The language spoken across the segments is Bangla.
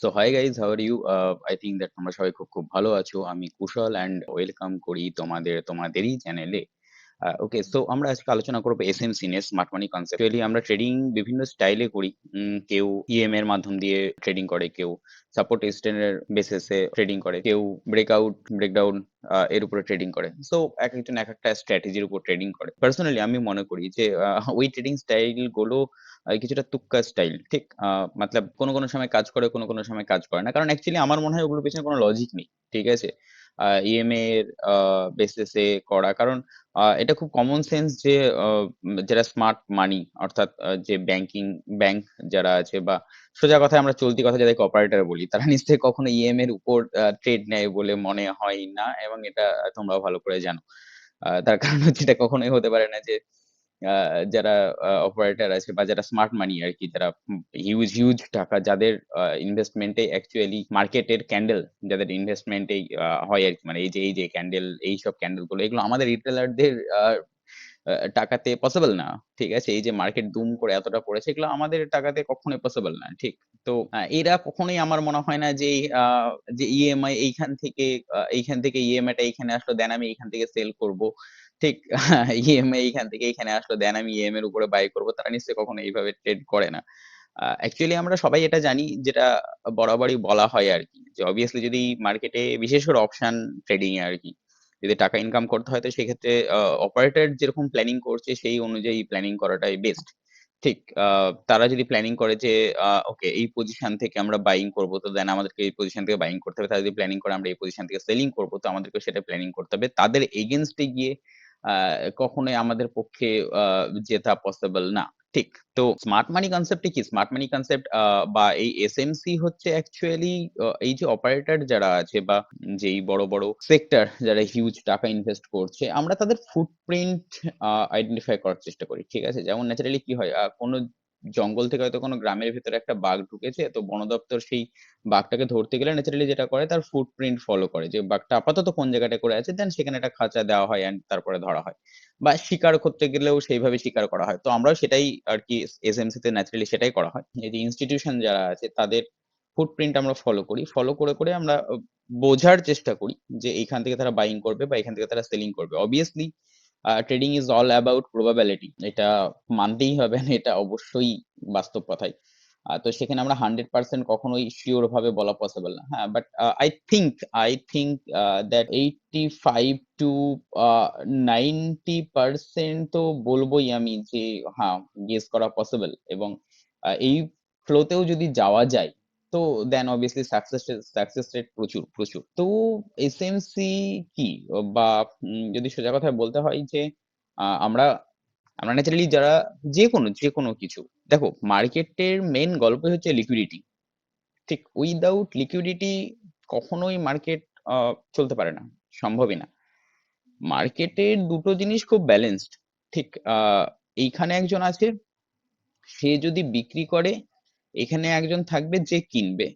So hi guys how are you I think that তোমরা সবাই খুব খুব ভালো আছো। আমি কুশল অ্যান্ড ওয়েলকাম করি তোমাদের তোমাদেরই চ্যানেলে ওকে সো আমরা আজকে আলোচনা করব এস এম সিনের স্মার্ট মানি কনসেপ্ট আমরা ট্রেডিং বিভিন্ন স্টাইলে করি। কেউ ইএম এর মাধ্যম দিয়ে ট্রেডিং করে কেউ সাপোর্ট এর বেসিসে ট্রেডিং করে কেউ ব্রেকআউট ব্রেকডাউন এর উপরে ট্রেডিং করে। সো এক একজন এক একটা স্ট্র্যাটেজির উপর ট্রেডিং করে। পার্সোনালি আমি মনে করি যে আহ, ওই ট্রেডিং স্টাইলগুলো কিছুটা তুক্কা স্টাইল ঠিক? মতলব কোনো কোনো সময় কাজ করে, কোনো কোনো সময় কাজ করে না। কারণ অ্যাকচুয়ালি আমার মনে হয় ওগুলোর পেছনে কোনো লজিক নেই, ঠিক আছে? ইএমএ এর বেসিসে করা। কারণ এটা খুব কমন সেন্স যে যারা স্মার্ট মানি অর্থাৎ যে ব্যাংকিং ব্যাংক যারা আছে বা সোজা কথায় আমরা চলতি কথা যাদেরকে অপারেটর বলি, তারা নিশ্চয়ই কখনো ইএম এর উপর ট্রেড নেয় বলে মনে হয় না। এবং এটা তোমরাও ভালো করে জানো। তার কারণ হচ্ছে এটা কখনোই হতে পারে না যে যারা অপারেটর আছে বা যারা স্মার্ট মানি আর কি, যারা হিউজ হিউজ টাকা যাদের ইনভেস্টমেন্টে অ্যাকচুয়ালি মার্কেটের ক্যান্ডেল যাদের ইনভেস্টমেন্টে হয় আর কি। মানে এই যে এই যে ক্যান্ডেল এই সব ক্যান্ডেলগুলো, এগুলো আমাদের রিটেলারদের টাকাতে পসিবল না। ঠিক আছে? এই যে মার্কেট দুম করে এতটা পড়েছে, এগুলো আমাদের টাকাতে কখনোই পসিবল না। ঠিক? তো এরা কখনোই আমার মনে হয় না যে যে ইএমআই এইখান থেকে এইখান থেকে ইএমআই টা এইখানে আসলো দেন আমি এইখান থেকে সেল করব। ঠিক ইএমআই এইখান থেকে এইখানে আসলো দেন আমি ইএম এর উপরে বাই করব, তারা নিশ্চয়ই কখনো এইভাবে ট্রেড করে না। অ্যাকচুয়ালি আমরা সবাই এটা জানি, যেটা বরাবরই বলা হয় আর কি, যে অবভিয়াসলি যদি মার্কেটে বিশেষ করে অপশন ট্রেডিং এ আর কি, যদি টাকা ইনকাম করতে হয়, তো সেক্ষেত্রে অপারেটর যেরকম প্ল্যানিং করছে, সেই অনুযায়ী প্ল্যানিং করাটাই বেস্ট ঠিক তারা যদি প্ল্যানিং করে যে ওকে এই পজিশন থেকে আমরা বাইং করব, তো দেন আমাদেরকে এই পজিশন থেকে বাইং করতে হবে। তারা যদি প্ল্যানিং করে আমরা এই পজিশন থেকে সেলিং করব, তো আমাদেরকে সেটা প্ল্যানিং করতে হবে। তাদের এগেনস্টে গিয়ে কখনোই আমাদের পক্ষে জেতা পসিবল না। ঠিক, তো স্মার্ট মানি কনসেপ্টে কি? স্মার্ট মানি কনসেপ্ট বা এই এসএমসি হচ্ছে অ্যাকচুয়ালি এই যে অপারেটর যারা আছে বা যেই বড় বড় সেক্টর যারা হিউজ টাকা ইনভেস্ট করছে, আমরা তাদের ফুটপ্রিন্ট আইডেন্টিফাই করার চেষ্টা করি। ঠিক আছে? যেমন ন্যাচারালি কি হয় কোনো জঙ্গল থেকে হয়তো কোনো গ্রামের ভিতরে একটা বাঘ ঢুকেছে, তো বন দপ্তর সেই বাঘটাকে ধরতে গেলে ন্যাচারালি যেটা করে তার ফুটপ্রিন্ট ফলো করে যে বাঘটা আপাতত কোন জায়গাটা করে আছে দেন সেখানে একটা খাঁচা দেওয়া হয় এন্ড তারপরে ধরা হয়। বা শিকার করতে গেলেও সেইভাবে শিকার করা হয়। তো আমরাও সেটাই আর কি এস এসএমসি তে ন্যাচারালি সেটাই করা হয়। এই যে ইনস্টিটিউশন যারা আছে তাদের ফুটপ্রিন্ট আমরা ফলো করি। ফলো করে করে আমরা বোঝার চেষ্টা করি যে এইখান থেকে তারা বাইং করবে বা এখান থেকে তারা সেলিং করবে। Obviously trading is all about probability এটা মানতেই হবে, না এটা অবশ্যই বাস্তব কথাই। তো সেখানে আমরা হান্ড্রেড পার্সেন্ট কখনোই শিওর ভাবে বলা পসিবল না। হ্যাঁ but I think I think that eighty five to ninety percent তো বলবোই আমি যে হ্যাঁ গেস করা পসিবল এবং এই ফ্লোতেও যদি যাওয়া যায় তো then obviously success success rate প্রচুর প্রচুর। তো এসএমসি কি? বা যদি সোজা কথায় বলতে হয় যে আমরা আমরা ন্যাচারালি যারা যে কোনো যে কোনো কিছু, দেখো মার্কেটের মেন গল্প হচ্ছে লিকুইডিটি ঠিক উইদাউট লিকুইডিটি কখনোই মার্কেট চলতে পারে না, সম্ভবই না। মার্কেটের দুটো জিনিস খুব ব্যালেন্সড ঠিক এইখানে একজন আছে, সে যদি বিক্রি করে এখানে একজন থাকবে যে কিনবে।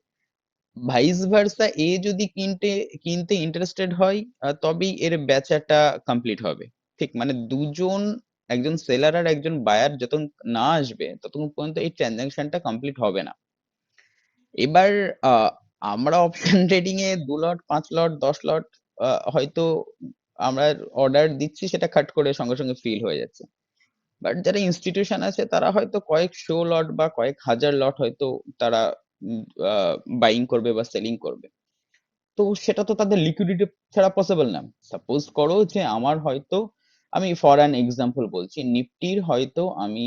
ভাইস ভার্সা এ যদি কিনতে কিনতে ইন্টারেস্টেড হয় তবেই এর বেচাটা কমপ্লিট হবে। ঠিক মানে দুজন, একজন সেলার আর একজন বায়ার যতক্ষণ না আসবে ততক্ষণ পর্যন্ত এই ট্রানজাকশনটা কমপ্লিট হবে না। এবার আমরা অপশন ট্রেডিং এ দু লট পাঁচ লট দশ লট হয়তো আমরা অর্ডার দিচ্ছি, সেটা কাট করে সঙ্গে সঙ্গে ফিল হয়ে যাচ্ছে। বাট যারা ইনস্টিটিউশন আছে, তারা হয়তো কয়েকশো লট বা কয়েক হাজার লট হয়তো তারা বাইং করবে বা সেলিং করবে। তো সেটা তো তাদের লিকুইডিটি ছাড়া পসিবল না। সাপোজ করো যে আমার হয়তো, আমি ফর অ্যান এক্সাম্পল বলছি, নিফটির হয়তো আমি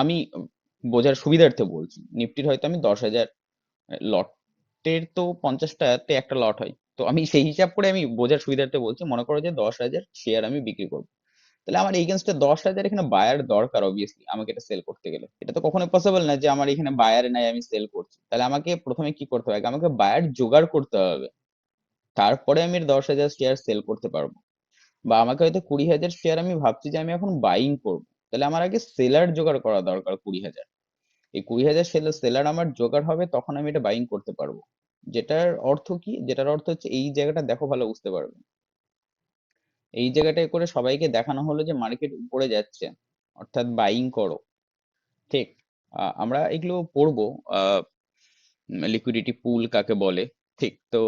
আমি বোঝার সুবিধার্থে বলছি, নিফটির হয়তো আমি দশ হাজার লটের তো পঞ্চাশটাতে একটা লট হয়। তো আমি সেই হিসাব করে আমি বোঝার সুবিধার্থে বলছি, মনে করো যে দশ হাজার শেয়ার আমি বিক্রি করব। তাহলে আমার এগেনস্টে দশ হাজার এখানে বায়ার দরকার অবভিয়াসলি আমাকে এটা সেল করতে গেলে। এটা তো কখনোই পসিবল না যে আমার এখানে বায়ার নাই, আমি সেল করছি। তাহলে আমাকে প্রথমে কি করতে হবে? আমাকে বায়ার জোগাড় করতে হবে। তারপরে আমি দশ হাজার শেয়ার সেল করতে পারব। বা আমাকে হয়তো কুড়ি হাজার শেয়ার আমি ভাবছি যে আমি এখন বাইং করব। তাহলে আমার আগে সেলার জোগাড় করা দরকার কুড়ি হাজার। এই কুড়ি হাজার সেলার আমার জোগাড় হবে, তখন আমি এটা বাইং করতে পারব। যেটার অর্থ কি? যেটার অর্থ হচ্ছে এই জায়গাটা দেখো ভালো বুঝতে পারবে। এই জায়গাটায় করে সবাইকে দেখানো হলো যে মার্কেট উপরে যাচ্ছে অর্থাৎ বাইং করো ঠিক আমরা এগুলো পড়ব লিকুইডিটি পুল কাকে বলে, ঠিক? তো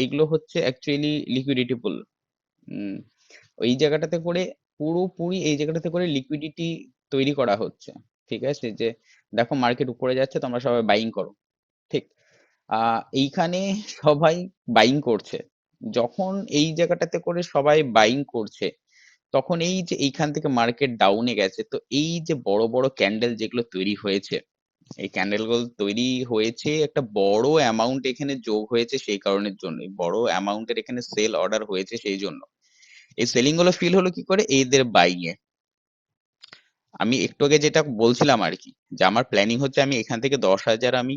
এইগুলো হচ্ছে অ্যাকচুয়ালি লিকুইডিটি পুল। ওই জায়গাটাতে করে পুরোপুরি এই জায়গাটাতে করে লিকুইডিটি তৈরি করা হচ্ছে। ঠিক আছে? যে দেখো মার্কেট উপরে যাচ্ছে তোমরা সবাই বাইং করো। ঠিক? এইখানে সবাই বাইং করছে। যখন এই জায়গাটাতে করে সবাই বাইং করছে, তখন এই যে এইখান থেকে মার্কেট ডাউন গেছে, তো এই যে বড়, বড় ক্যান্ডেল যেগুলো তৈরি হয়েছে, এই ক্যান্ডেলগুলো তৈরি হয়েছে একটা বড় অ্যামাউন্ট এখানে যোগ হয়েছে সেই কারণের জন্যই। বড় অ্যামাউন্ট এর এখানে সেল অর্ডার হয়েছে সেই জন্য। এই সেলিংগুলো ফিল হলো কি করে? এদের বাইং এ। আমি একটু আগে যেটা বলছিলাম আর কি যে আমার প্ল্যানিং হচ্ছে আমি এখান থেকে ১০,০০০ আমি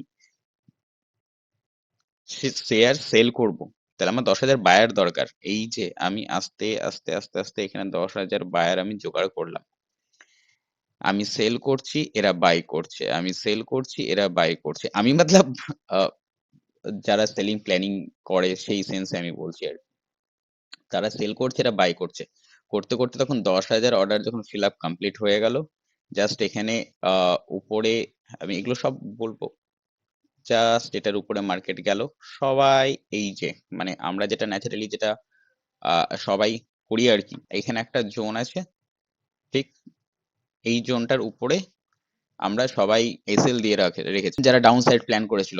সে শেয়ার সেল করব। তাহলে আমার ১০,০০০ বায়ার দরকার। এই যে আমি আস্তে, আস্তে, আস্তে, আস্তে এখানে ১০,০০০ বায়ার আমি জোগাড় করলাম। আমি সেল করছি, এরা বাই করছে। আমি সেল করছি, এরা বাই করছে। আমি মতলব যারা সেলিং প্ল্যানিং করে সেই সেন্সে আমি বলছি আরকি। তারা সেল করছে, এরা বাই করছে। করতে, করতে তখন ১০,০০০ অর্ডার যখন ফিল আপ কমপ্লিট হয়ে গেল, জাস্ট এখানে উপরে আমি এগুলো সব বলব। জাস্ট এটার উপরে মার্কেট গেল। সবাই এই যে মানে আমরা যেটা ন্যাচারালি যেটা সবাই করি আর কি এখানে একটা জোন আছে। ঠিক? এই জোনটার উপরে আমরা সবাই এসএল দিয়ে রাখে রেখেছি। যারা ডাউন সাইড প্ল্যান করেছিল।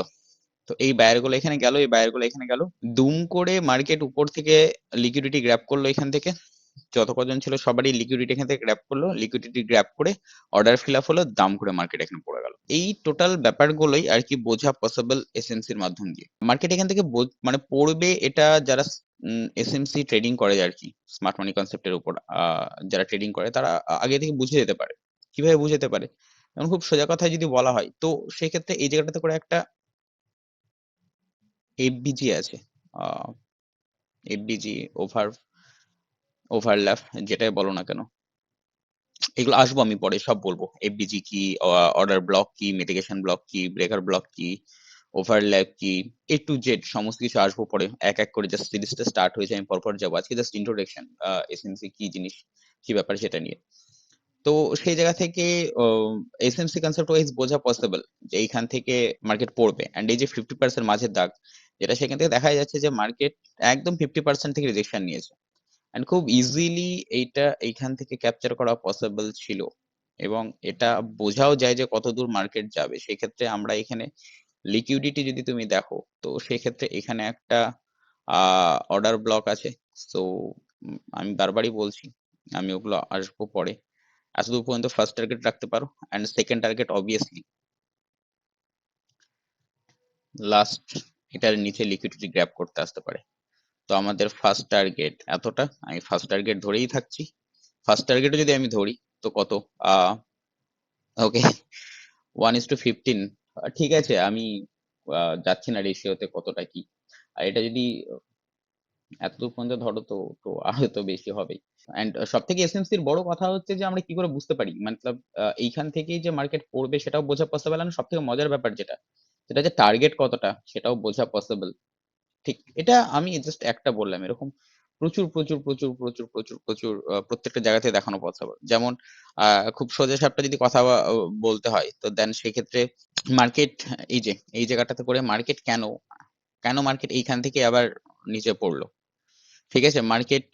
তো এই বায়ারগুলো এখানে গেল, এই বায়ারগুলো এখানে গেল। দুম করে মার্কেট উপর থেকে লিকুইডিটি গ্র্যাপ করল এখান থেকে। যত কজন ছিল সবারই লিকুইডিটি এখান থেকে গ্র্যাব করল। লিকুইডিটি গ্র্যাপ করে অর্ডার ফিল আপ হলো, দাম করে মার্কেট এখানে পড়ে গেল। এই টোটাল ব্যাপারগুলোই আর কি বোঝা পসিবল এসএমসির মাধ্যম দিয়ে। মার্কেট এখান থেকে মানে পড়বে এটা যারা এসএমসি ট্রেডিং করে আর কি স্মার্ট মানি কনসেপ্টের উপর যারা ট্রেডিং করে তারা আগে থেকে বুঝে যেতে পারে। কীভাবে বুঝে যেতে পারে? যেমন খুব সোজা কথায় যদি বলা হয়, তো সেক্ষেত্রে এই জায়গাটাতে করে একটা এফবিজি আছে। এফবিজি ওভার ওভারল্যাপ যেটাই বলো না কেন। এগুলো আসব আমি পরে সব বলব। এফবিজি কি, অর্ডার ব্লক কি, মিটিগেশন ব্লক কি, ব্রেকার ব্লক কি, ওভারল্যাপ কি, A to Z সমস্ত কিছু আসব পরে। এক, এক করে জাস্ট সিরিজটা স্টার্ট হয়েছে আমি পরপর যাব। আজকে জাস্ট ইন্ট্রোডাকশন এসএমসি কি জিনিস, কি ব্যাপার সেটা নিয়ে। তো সেই জায়গা থেকে এসএমসি কনসেপ্ট ওয়াইজ বোঝা পসিবল যে এইখান থেকে মার্কেট পড়বে। অ্যান্ড এই যে 50% মাঝের দাগ, যেটা সেখান থেকে দেখা যাচ্ছে যে মার্কেট একদম 50% থেকে রিজেকশন নিয়েছে। অ্যান্ড খুব ইজিলি এইটা এইখান থেকে ক্যাপচার করা পসিবল ছিল। এবং এটা বোঝাও যায় যে কতদূর মার্কেট যাবে। সেক্ষেত্রে আমরা এখানে লিকুইডিটি যদি তুমি দেখো, তো সেক্ষেত্রে এখানে একটা অর্ডার ব্লক আছে। সো আমি বারবারই বলছি, আমি ওগুলো আসব পরে। এতদূর পর্যন্ত ফার্স্ট টার্গেট রাখতে পারো। And second target obviously last এটার নিচে লিকুইডিটি গ্র্যাব করতে আসতে পারে। তো আমাদের ফার্স্ট টার্গেট এতটা। আমি ফার্স্ট টার্গেট ধরেই থাকছি। ফার্স্ট টার্গেটও যদি আমি ধরি, তো কত? ওকে 1:15 আ ঠিক আছে আমি যাচ্ছি না রেশিওতে কতটা কি। আর এটা যদি এতদূর পর্যন্ত ধরো তো, তো আরও তো বেশি হবেই। অ্যান্ড সবথেকে এসএমসির বড় কথা হচ্ছে যে আমরা কি করে বুঝতে পারি? মতলব এইখান থেকেই যে মার্কেট পড়বে সেটাও বোঝা পসিবল সব থেকে মজার ব্যাপার যেটা, সেটা যে টার্গেট কতটা সেটাও বোঝা পসিবল। ঠিক। এটা আমি জাস্ট একটা বললাম। এরকম প্রচুর, প্রচুর, প্রচুর, প্রচুর, প্রচুর, প্রচুর প্রত্যেকটা জায়গাতে দেখানো পসিবল। যেমন খুব সোজাসাপটা যদি কথা বলতে হয়, তো দেন সেক্ষেত্রে মার্কেট এই যে এই জায়গাটাতে করে মার্কেট কেন, কেন মার্কেট এইখান থেকে আবার নিচে পড়ল? ঠিক আছে? মার্কেট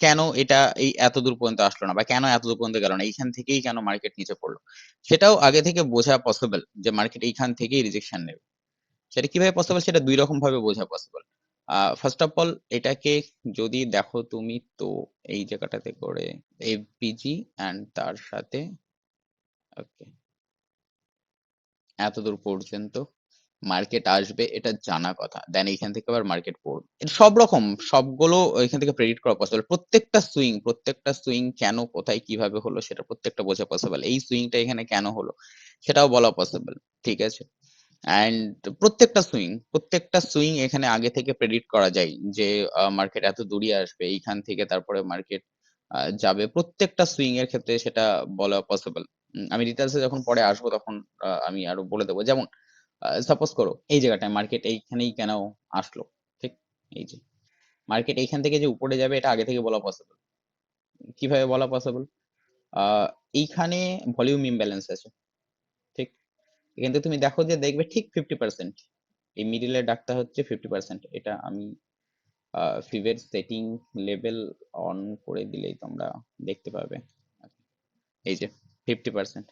কেন এটা এই এত দূর পর্যন্ত আসলো না বা কেন এত দূর পর্যন্ত গেল না? এইখান থেকেই কেন মার্কেট নিচে পড়ল? সেটাও আগে থেকে বোঝা পসিবল যে মার্কেট এইখান থেকেই রিজেকশন নেবে। সেটা কীভাবে পসিবল? সেটা দুই রকম ভাবে বোঝা পসিবল। ফার্স্ট অফ অল এটাকে যদি দেখো তুমি তো এই জায়গাটাতে করে এফবিজি অ্যান্ড তার সাথে ওকে। এতদূর পর্যন্ত মার্কেট আসবে এটা জানা কথা। দেন এইখান থেকে আবার মার্কেট পড়বে। সব রকম সবগুলো এখান থেকে প্রেডিক্ট করা পসিবল। প্রত্যেকটা সুইং, প্রত্যেকটা সুইং কেন, কোথায়, কীভাবে হলো সেটা প্রত্যেকটা বোঝা পসিবল। এই সুইংটা এখানে কেন হলো? সেটাও বলা পসিবল। ঠিক আছে? অ্যান্ড প্রত্যেকটা সুইং, প্রত্যেকটা সুইং এখানে আগে থেকে প্রেডিক্ট করা যায় যে মার্কেট এত দূরই আসবে। এইখান থেকে তারপরে মার্কেট যাবে। প্রত্যেকটা সুইং এর ক্ষেত্রে সেটা বলা পসিবল। আমি ডিটেইলস এ যখন পরে আসব তখন আমি আরও বলে দেবো যেমন সাপোজ করো এই জায়গাটায় মার্কেট এইখানেই কেন আসলো? ঠিক? এই যে। মার্কেট এইখান থেকে যে উপরে যাবে এটা আগে থেকে বলা পসিবল। কীভাবে বলা পসিবল? এইখানে ভলিউম ইমব্যালেন্স আছে। কিন্তু তুমি দেখো যে দেখবে ঠিক ফিফটি পার্সেন্ট এই মিডিলের ডাকটা হচ্ছে ফিফটি পার্সেন্ট এটা আমি ফিভের সেটিং লেভেল অন করে দিলেই তোমরা দেখতে পাবে। এই যে ফিফটি পার্সেন্ট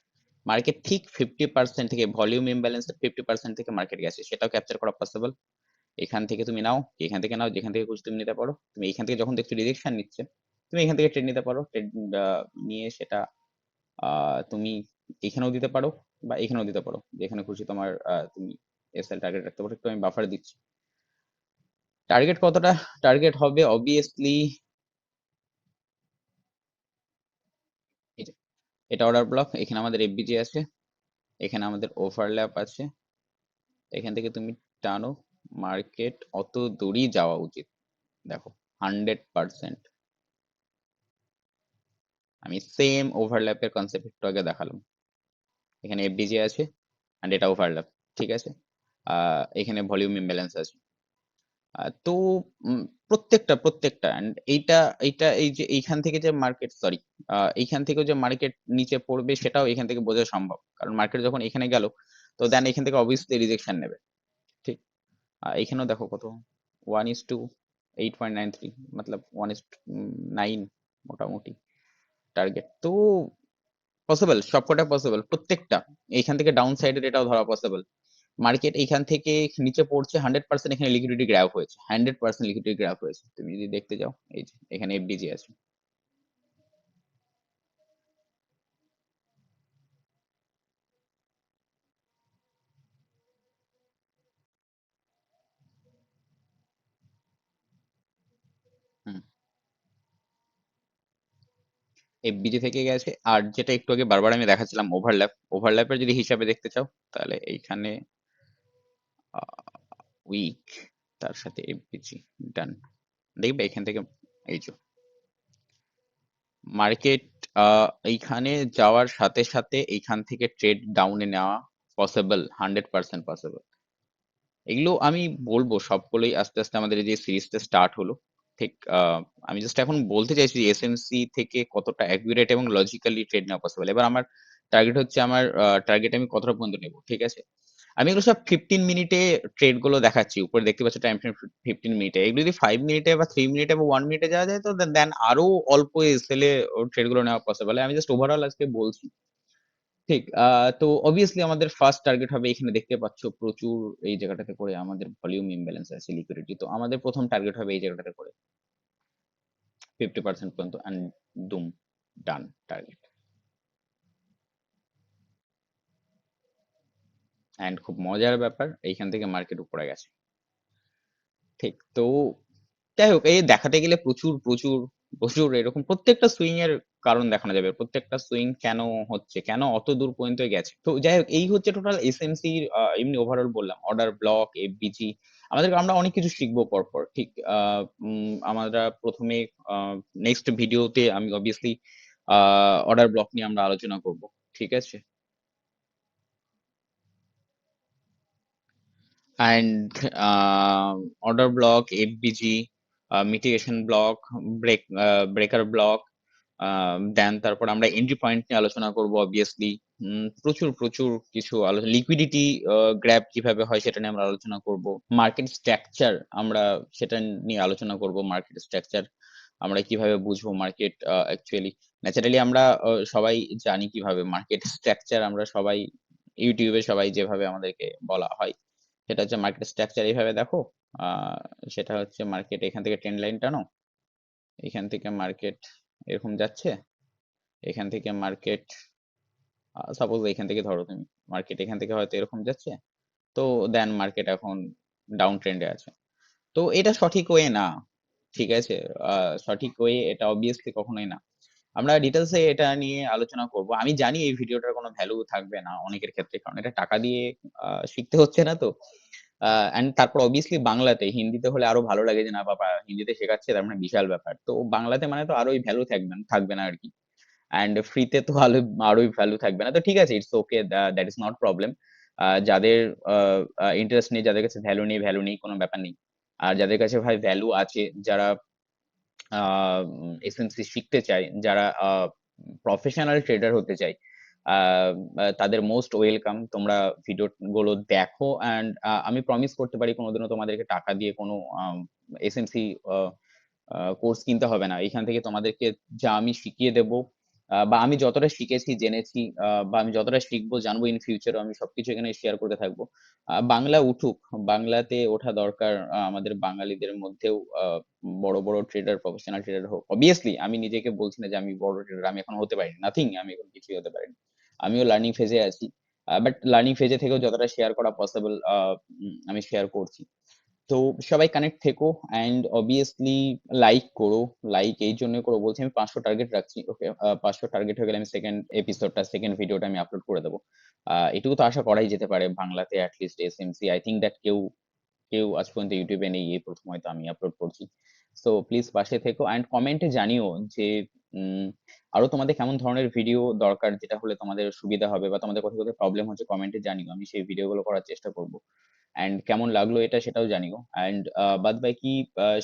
মার্কেট ঠিক ফিফটি পার্সেন্ট থেকে ভলিউম ইমব্যালেন্সের ফিফটি পার্সেন্ট থেকে মার্কেট গেছে। সেটাও ক্যাপচার করা পসিবল এখান থেকে তুমি নাও, এখান থেকে নাও, যেখান থেকে খুশি তুমি নিতে পারো। তুমি এখান থেকে যখন দেখছ রিজেকশন নিচ্ছে, তুমি এখান থেকে ট্রেড নিতে পারো। ট্রেড নিয়ে সেটা তুমি এখানেও দিতে পারো। বা এখানেও দিতে পারো। যেখানে খুশি তোমার তুমি এসএল টার্গেট রাখতে পারো। একটু আমি বাফার দিচ্ছি। টার্গেট কতটা? টার্গেট হবে অবভিয়াসলি এটা অর্ডার ব্লক এখানে আমাদের এফবিজি আছে, এখানে আমাদের ওভারল্যাপ আছে। এখান থেকে তুমি টানো মার্কেট অত দূরই যাওয়া উচিত। দেখো হান্ড্রেড পার্সেন্ট আমি সেম ওভারল্যাপের কনসেপ্ট একটু আগে দেখালাম। এখানে এফডিজি আছে অ্যান্ড এটা ওভারল্যাপ ঠিক আছে? এখানে ভলিউম ইমব্যালেন্স আছে। তো প্রত্যেকটা প্রত্যেকটা অ্যান্ড এইটা এইটা, এই যে, এইখান থেকে যে মার্কেট সরি এইখান থেকেও যে মার্কেট নিচে পড়বে সেটাও এখান থেকে বোঝা সম্ভব, কারণ মার্কেট যখন এখানে গেল, তো দেন এখান থেকে অবভিয়াসলি রিজেকশন নেবে, ঠিক? এখানেও দেখো কত one is to eight point nine three Matlab one is nine মোটামুটি টার্গেট তো পসিবল সবকটা পসিবল প্রত্যেকটা। এইখান থেকে ডাউন সাইডের এটাও ধরা পসিবল মার্কেট এইখান থেকে নিচে পড়ছে হান্ড্রেড পার্সেন্ট এখানে লিকুইডিটি গ্র্যাব হয়েছে। হান্ড্রেড পার্সেন্ট লিকুইডিটি গ্র্যাব হয়েছে। তুমি যদি দেখতে যাও, এই যে, এখানে এফডিজি আছে। এফবিজি থেকে গেছে। আর যেটা একটু আগে বারবার আমি দেখাচ্ছিলাম ওভারল্যাপ ওভারল্যাপের যদি হিসাবে দেখতে চাও, তাহলে এইখানে উইক তার সাথে এফবিজি ডান দেখবে এখান থেকে, এই যে। মার্কেট এইখানে যাওয়ার সাথে সাথে এইখান থেকে ট্রেড ডাউনে নেওয়া পসিবল হান্ড্রেড পার্সেন্ট পসিবল এগুলো আমি বলব সবগুলোই আস্তে আস্তে আমাদের এই যে সিরিজটা স্টার্ট হলো। ঠিক আমি জাস্ট এখন বলতে চাইছি যে এসএমসি থেকে কতটা অ্যাকুরেট এবং লজিক্যালি ট্রেড নেওয়া পসিবল এবার আমার টার্গেট হচ্ছে আমার টার্গেট আমি কতটা পর্যন্ত নেব, ঠিক আছে? আমি এগুলো সব ফিফটিন মিনিটে ট্রেডগুলো দেখাচ্ছি, উপরে দেখতে পাচ্ছ টাইম ফ্রেম ফিফটিন মিনিটে এগুলো যদি ফাইভ মিনিটে বা থ্রি মিনিটে বা ওয়ান মিনিটে যাওয়া যায়, তো দেন আরও অল্প এসএলে ট্রেডগুলো নেওয়া পসিবল আমি জাস্ট ওভারঅল আজকে বলছি ঠিক তো অবভিয়াসলি আমাদের ফার্স্ট টার্গেট হবে এখানে দেখতে পাচ্ছ প্রচুর এই জায়গাটাতে করে আমাদের ভলিউম ইমব্যালেন্স আছে লিকুইডিটি তো আমাদের প্রথম টার্গেট হবে এই জায়গাটাতে করে। ফিফটি পার্সেন্ট পর্যন্ত অ্যান্ড ডান টার্গেট অ্যান্ড খুব মজার ব্যাপার, এইখান থেকে মার্কেট উপরে গেছে। ঠিক, তো যাই হোক, এই দেখাতে গেলে প্রচুর প্রচুর প্রচুর, এরকম প্রত্যেকটা সুইং এর কারণ দেখানো যাবে। প্রত্যেকটা সুইং কেন হচ্ছে? কেন অত দূর পর্যন্ত গেছে? তো যাই হোক এই হচ্ছে টোটাল এসএমসি এমনি ওভারঅল বললাম। অর্ডার ব্লক এফবিজি আমাদের আমরা অনেক কিছু শিখব পরপর। ঠিক আমরা প্রথমে নেক্সট ভিডিওতে আমি অবভিয়াসলি অর্ডার ব্লক নিয়ে আমরা আলোচনা করব। ঠিক আছে? Block FBG uh, mitigation block break uh, breaker block দেন তারপর আমরা এন্ট্রি পয়েন্ট নিয়ে আলোচনা করব অবভিয়াসলি প্রচুর প্রচুর কিছু আলোচনা লিকুইডিটি গ্র্যাব কীভাবে হয় সেটা নিয়ে আমরা আলোচনা করব। মার্কেট স্ট্রাকচার আমরা সেটা নিয়ে আলোচনা করব মার্কেট স্ট্রাকচার আমরা কীভাবে বুঝব মার্কেট অ্যাকচুয়ালি ন্যাচারালি আমরা সবাই জানি কীভাবে মার্কেট স্ট্রাকচার আমরা সবাই ইউটিউবে সবাই যেভাবে আমাদেরকে বলা হয়, সেটা হচ্ছে মার্কেট স্ট্রাকচার এইভাবে দেখো। সেটা হচ্ছে মার্কেট এখান থেকে ট্রেন্ড লাইন টানো। এখান থেকে মার্কেট এরকম যাচ্ছে? এখান থেকে মার্কেট সাপোজ এখান থেকে ধরো তুমি মার্কেট এখান থেকে হয়তো এরকম যাচ্ছে, তো দেন মার্কেট এখন ডাউন ট্রেন্ডে আছে। তো এটা সঠিক ওয়ে না, ঠিক আছে? সঠিক ওয়ে এটা অবভিয়াসলি কখনোই না। আমরা ডিটেলসে এটা নিয়ে আলোচনা করব। আমি জানি এই ভিডিওটার কোনো ভ্যালু থাকবে না অনেকের ক্ষেত্রে, কারণ এটা টাকা দিয়ে শিখতে হচ্ছে না তো। এন্ড তারপর অবভিয়াসলি বাংলাতে, হিন্দিতে হলে আরও ভালো লাগে যে, না বাবা, হিন্দিতে শেখাচ্ছে, তার মানে বিশাল ব্যাপার। তো বাংলাতে মানে তো আরোই ভ্যালু থাকবে না থাকবে না আর কি অ্যান্ড ফ্রিতে তো আরও আরোই ভ্যালু থাকবে না। তো ঠিক আছে it's okay that is not problem যাদের ইন্টারেস্ট নেই, যাদের কাছে ভ্যালু নেই ভ্যালু নেই, কোনো ব্যাপার নেই। আর যাদের কাছে ভাই ভ্যালু আছে, যারা এসএমসি শিখতে চায়, যারা প্রফেশনাল ট্রেডার হতে চায় তাদের মোস্ট ওয়েলকাম তোমরা ভিডিও গুলো দেখো অ্যান্ড আমি প্রমিস করতে পারি কোনোদিনও তোমাদেরকে টাকা দিয়ে কোনো এসএমসি কোর্স কিনতে হবে না। এখান থেকে তোমাদেরকে যা আমি শিখিয়ে দেবো বা আমি যতটা শিখেছি, জেনেছি বা আমি যতটা শিখব, জানব ইন ফিউচার আমি সবকিছু এখানে শেয়ার করতে থাকব। বাংলা উঠুক, বাংলাতে ওঠা দরকার আমাদের বাঙালিদের মধ্যেও বড় বড় ট্রেডার প্রফেশনাল ট্রেডার হোক। অবভিয়াসলি আমি নিজেকে বলছি না যে আমি বড় ট্রেডার আমি এখন হতে পারি নাথিং আমি এখন কিছুই হতে পারিনি। আমিও লার্নিং ফেজে আছি। বাট লার্নিং ফেজে থেকেও যতটা শেয়ার করা পসিবল আমি শেয়ার করছি। তো সবাই কানেক্ট থেকো অ্যান্ড অবভিয়াসলি লাইক করো লাইক এই জন্য করো। বলছি আমি পাঁচশো টার্গেট রাখছি ওকে পাঁচশো টার্গেট হয়ে গেলে আমি সেকেন্ড এপিসোডটা সেকেন্ড ভিডিওটা আমি আপলোড করে দেবো। এটুকু তো আশা করাই যেতে পারে বাংলাতে at least SMC I think that কেউ কেউ আজ পর্যন্ত ইউটিউবে নেই, এই প্রথম হয়তো আমি আপলোড করছি। সো প্লিজ পাশে থেকো অ্যান্ড কমেন্টে জানিও যে উম, আরও তোমাদের কেমন ধরনের ভিডিও দরকার? যেটা হলে তোমাদের সুবিধা হবে বা তোমাদের কোথাও কোথাও প্রবলেম হচ্ছে কমেন্টে জানিও। আমি সেই ভিডিওগুলো করার চেষ্টা করব। অ্যান্ড কেমন লাগল এটা সেটাও জানিও। অ্যান্ড বাদ বাকি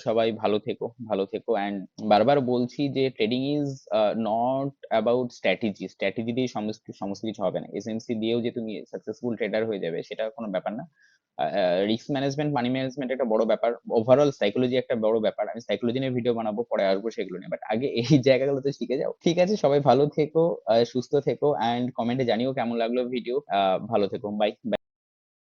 সবাই ভালো থেকো ভালো থেকো। অ্যান্ড বারবার বলছি যে trading is not about strategy strategy দিয়ে সমস্ত সমস্ত কিছু হবে না। এসএমসি দিয়েও যে তুমি সাকসেসফুল ট্রেডার হয়ে যাবে, সেটা কোনো ব্যাপার না। রিস্ক ম্যানেজমেন্ট মানি ম্যানেজমেন্ট একটা বড় ব্যাপার। ওভারঅল সাইকোলজি একটা বড় ব্যাপার। আমি সাইকোলজি নিয়ে ভিডিও বানাবো, পরে আসব সেগুলো নিয়ে। বাট আগে এই জায়গাগুলোতে শিখে যাও। ঠিক আছে, সবাই ভালো থেকো সুস্থ থেকো। অ্যান্ড কমেন্টে জানিও কেমন লাগল ভিডিও ভালো থেকো। Bye bye